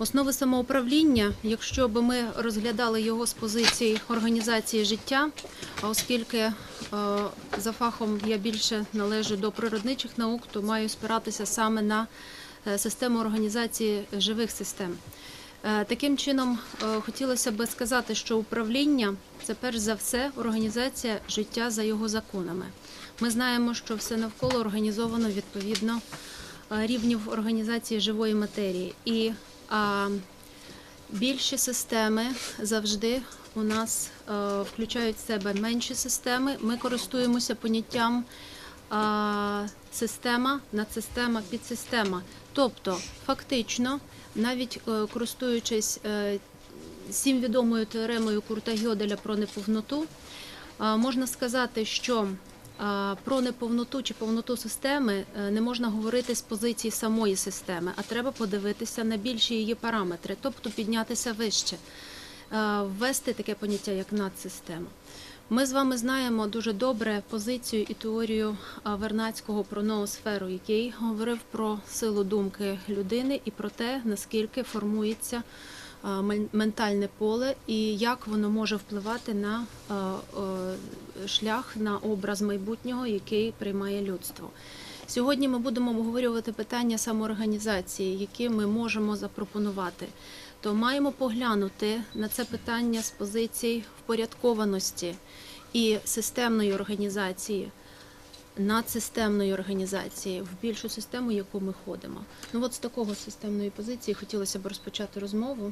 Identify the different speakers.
Speaker 1: Основи самоуправління, якщо б ми розглядали його з позиції організації життя, а оскільки е, за фахом я більше належу до природничих наук, то маю спиратися саме на е, систему організації живих систем. Е, Таким чином, хотілося би сказати, що управління це перш за все організація життя за його законами. Ми знаємо, що все навколо організовано відповідно рівнів організації живої матерії. І а, більші системи завжди у нас е, включають в себе менші системи. Ми користуємося поняттям система, надсистема, підсистема. Тобто, фактично, навіть е, користуючись е, всім відомою теоремою Курта Гьоделя про неповноту, можна сказати, що про неповноту чи повноту системи е, не можна говорити з позиції самої системи, а треба подивитися на більші її параметри, тобто піднятися вище, е, ввести таке поняття як надсистема. Ми з вами знаємо дуже добре позицію і теорію Вернацького про ноосферу, який говорив про силу думки людини і про те, наскільки формується ментальне поле і як воно може впливати на е, шлях на образ майбутнього, який приймає людство. Сьогодні ми будемо обговорювати питання самоорганізації, які ми можемо запропонувати. То маємо поглянути на це питання з позицій впорядкованості і системної організації, надсистемної організації в більшу систему, яку ми ходимо. Ну от з такого системної позиції хотілося б розпочати розмову.